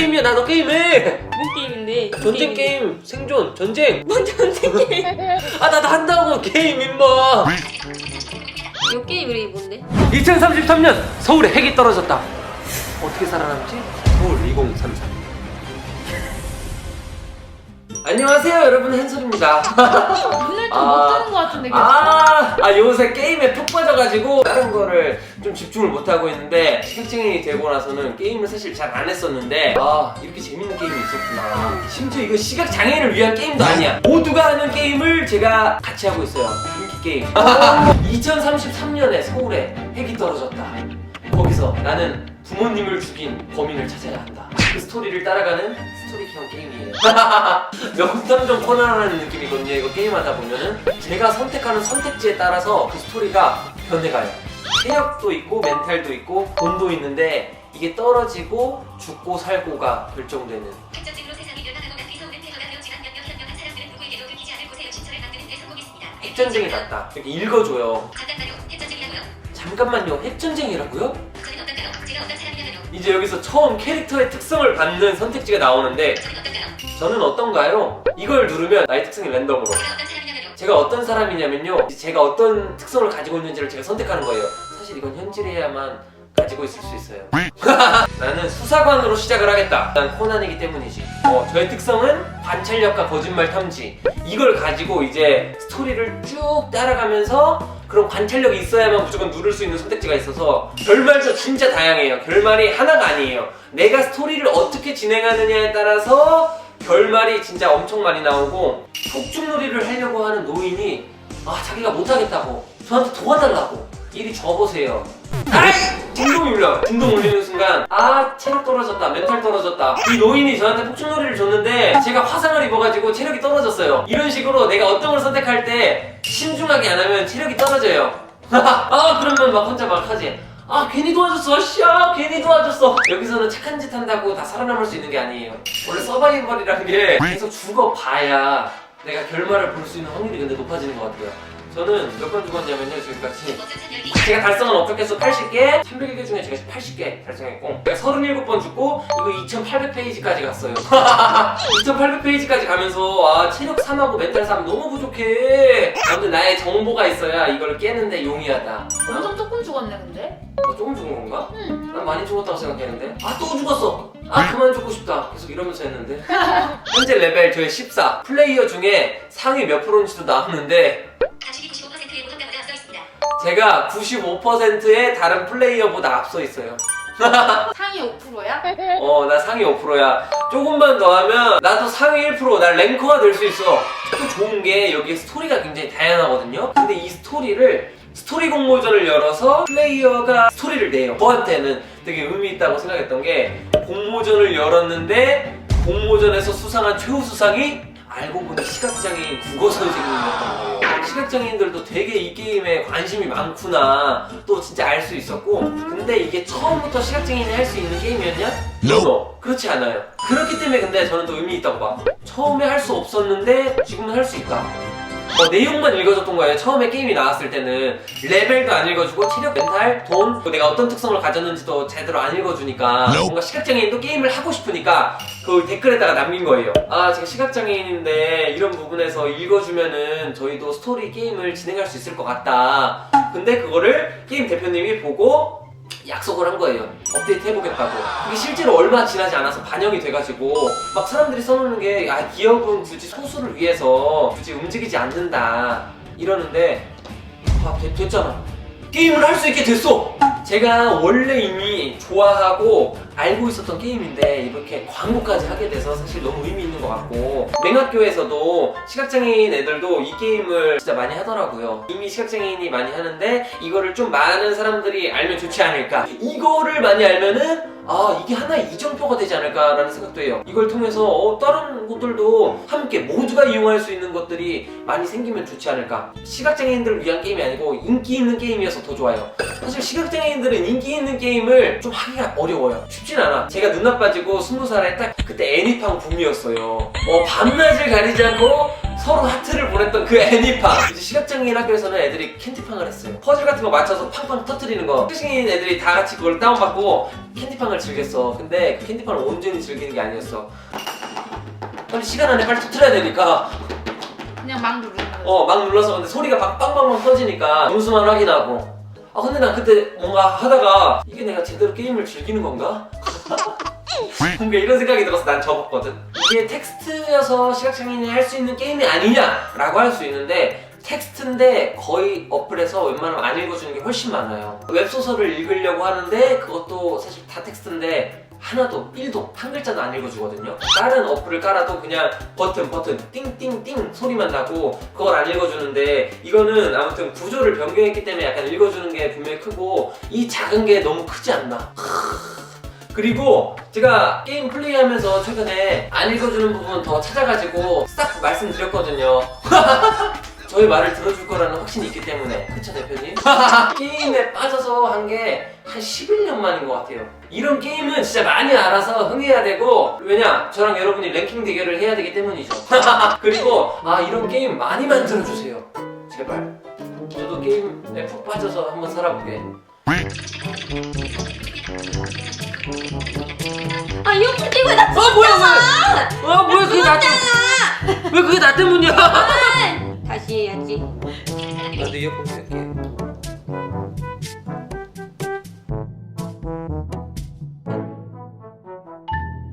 게임이야 나도 게임해. 무슨 게임인데? 전쟁 게임 생존 전쟁. 뭔 전쟁 게임? 아나나 한다고 게임 임마. 이 게임 이름이 뭔데? 2033년 서울에 핵이 떨어졌다. 어떻게 살아남지? 서울 2033 안녕하세요 여러분. hen솔입니다. 눈을 좀 아. 못 뜨는 것 같은데 계속. 아, 아 요새 게임에 푹 빠져가지고 다른 거를 좀 집중을 못 하고 있는데 시각장애인이 되고 나서는 게임을 사실 잘 안 했었는데 아 이렇게 재밌는 게임이 있었구나. 심지어 이거 시각 장애인을 위한 게임도 아니야. 모두가 하는 게임을 제가 같이 하고 있어요. 인기 게임. 2033년에 서울에 핵이 떨어졌다. 거기서 나는 부모님을 죽인 범인을 찾아야 한다. 그 스토리를 따라가는 스토리형 게임이에요. 명탐정 코난하는 느낌이거든요. 이거 게임하다 보면은 제가 선택하는 선택지에 따라서 그 스토리가 변해가요. 체력도 있고 멘탈도 있고 돈도 있는데 이게 떨어지고 죽고 살고가 결정되는 핵전쟁으로 세상이 멸망하고 난뒤 서울은 폐허가 되어 지난 몇몇 현명한 사람들은 누구에게도 들키지 않을 곳에 신처를 만드는 데 성공했습니다. 핵전쟁이 났다. 이렇게 읽어줘요. 핵전쟁이라고요. 잠깐만요. 핵전쟁이라고요? 이제 여기서 처음 캐릭터의 특성을 받는 선택지가 나오는데 저는 어떤가요? 이걸 누르면 나의 특성이 랜덤으로. 제가 어떤 사람이냐면요. 제가 어떤 특성을 가지고 있는지를 제가 선택하는 거예요. 사실 이건 현질해야만 가지고 있을 수 있어요. 나는 수사관으로 시작을 하겠다. 난 코난이기 때문이지. 어, 저의 특성은 관찰력과 거짓말 탐지 이걸 가지고 이제 스토리를 쭉 따라가면서 그런 관찰력이 있어야만 무조건 누를 수 있는 선택지가 있어서 결말도 진짜 다양해요. 결말이 하나가 아니에요. 내가 스토리를 어떻게 진행하느냐에 따라서 결말이 진짜 엄청 많이 나오고 폭죽놀이를 하려고 하는 노인이 아 자기가 못하겠다고 저한테 도와달라고 이리 줘보세요. 아이! 진동이 울려. 진동 울리는 순간 아 체력 떨어졌다 멘탈 떨어졌다. 이 노인이 저한테 폭죽놀이를 줬는데 제가 화상을 입어가지고 체력이 떨어졌어요. 이런 식으로 내가 어떤 걸 선택할 때 신중하게 안 하면 체력이 떨어져요. 아 그러면 막 혼자 막 하지. 아 괜히 도와줬어. 씨야 괜히 도와줬어. 여기서는 착한 짓 한다고 다 살아남을 수 있는 게 아니에요. 원래 서바이벌이라는 게 계속 죽어봐야 내가 결말을 볼 수 있는 확률이 근데 높아지는 것 같아요 저는 몇 번 죽었냐면요 지금까지. 제가 달성한 업적 개수 80개? 300개 중에 제가 80개 달성했고 제가 37번 죽고 이거 2800페이지까지 갔어요. 2800페이지까지 가면서 아 체력 3하고 멘탈 3 너무 부족해 아무튼 나의 정보가 있어야 이걸 깨는데 용이하다 어? 엄청 조금 죽었네 근데. 나 조금 죽은 건가? 응. 난 많이 죽었다고 생각했는데 아 또 죽었어 아 그만 죽고 싶다 계속 이러면서 했는데 현재 레벨 저의 14 플레이어 중에 상위 몇 프로인지도 나왔는데 당신이 95%의 모성가보다 앞서 있습니다. 제가 95%의 다른 플레이어보다 앞서 있어요 상위 5%야? 어 나 상위 5%야. 조금만 더 하면 나도 상위 1%나 랭커가 될 수 있어. 또 좋은 게 여기 스토리가 굉장히 다양하거든요. 근데 이 스토리를 스토리 공모전을 열어서 플레이어가 스토리를 내요. 저한테는 되게 의미 있다고 생각했던 게 공모전을 열었는데 공모전에서 수상한 최우 수상이 알고 보니 시각장애인 국어 선생님이었던 거예요 시각장애인들도 되게 이 게임에 관심이 많구나 또 진짜 알 수 있었고 근데 이게 처음부터 시각장애인이 할 수 있는 게임이었냐? No. 그렇지 않아요. 그렇기 때문에 근데 저는 더 의미 있다고 봐. 처음에 할 수 없었는데 지금은 할 수 있다. 어, 내용만 읽어줬던 거예요. 처음에 게임이 나왔을 때는 레벨도 안 읽어주고 체력, 멘탈, 돈, 또 내가 어떤 특성을 가졌는지도 제대로 안 읽어주니까 뭔가 시각장애인도 게임을 하고 싶으니까 그 댓글에다가 남긴 거예요. 아 제가 시각장애인인데 이런 부분에서 읽어주면은 저희도 스토리 게임을 진행할 수 있을 것 같다. 근데 그거를 게임 대표님이 보고 약속을 한 거예요. 업데이트 해보겠다고. 그게 실제로 얼마 지나지 않아서 반영이 돼가지고 막 사람들이 써놓는 게 아, 기업은 굳이 소수를 위해서 굳이 움직이지 않는다 이러는데 아 됐, 됐잖아. 게임을 할 수 있게 됐어. 제가 원래 이미 좋아하고 알고 있었던 게임인데 이렇게 광고까지 하게 돼서 사실 너무 의미 있는 것 같고 맹학교에서도 시각장애인 애들도 이 게임을 진짜 많이 하더라고요. 이미 시각장애인이 많이 하는데 이거를 좀 많은 사람들이 알면 좋지 않을까. 이거를 많이 알면은 아 이게 하나의 이정표가 되지 않을까라는 생각도 해요. 이걸 통해서 어, 다른 곳들도 함께 모두가 이용할 수 있는 것들이 많이 생기면 좋지 않을까. 시각장애인들을 위한 게임이 아니고 인기 있는 게임이어서 더 좋아요 사실 시각장애인들은 인기 있는 게임을 좀 하기가 어려워요. 쉽진 않아. 제가 눈 나빠지고 스무 살에 딱 그때 애니팡 붐이었어요. 어, 밤낮을 가리지 않고 서로 하트를 보냈던 그 애니팡 이제 시각장애인 학교에서는 애들이 캔디팡을 했어요 퍼즐 같은 거 맞춰서 팡팡 터트리는 거 시각장애인 애들이 다 같이 그걸 다운받고 캔디팡을 즐겼어 근데 그 캔디팡을 온전히 즐기는 게 아니었어 빨리 시간 안에 빨리 터트려야 되니까 그냥 막 누르는 거. 어막 눌러서 근데 소리가 막 빵빵빵 터지니까 점수만 확인하고 아 근데 난 그때 뭔가 하다가 이게 내가 제대로 게임을 즐기는 건가? 뭔가 이런 생각이 들어서 난 접었거든 이게 텍스트여서 시각장애인이 할 수 있는 게임이 아니냐라고 할 수 있는데 텍스트인데 거의 어플에서 웬만하면 안 읽어주는 게 훨씬 많아요 웹소설을 읽으려고 하는데 그것도 사실 다 텍스트인데 하나도 1도 한 글자도 안 읽어주거든요. 다른 어플을 깔아도 그냥 버튼 버튼 띵띵띵 소리만 나고 그걸 안 읽어주는데 이거는 아무튼 구조를 변경했기 때문에 약간 읽어주는 게 분명히 크고 이 작은 게 너무 크지 않나. 그리고 제가 게임 플레이하면서 최근에 안 읽어주는 부분 더 찾아가지고 싹 말씀드렸거든요 저희 말을 들어줄 거라는 확신이 있기 때문에. 그쵸 대표님? 게임에 빠져서 한 게 한 11년 만인 것 같아요. 이런 게임은 진짜 많이 알아서 흥해야 되고 왜냐 저랑 여러분이 랭킹 대결을 해야 되기 때문이죠. 그리고 아 이런 게임 많이 만들어주세요. 제발. 저도 게임에 푹 빠져서 한번 살아보게. 아 이어폰 끼고 나아 뭐야 뭐야? 아 뭐야 그게 나 때문 왜 그게 나 때문이야? 다시 해야지. 나도 이어폰 쓸게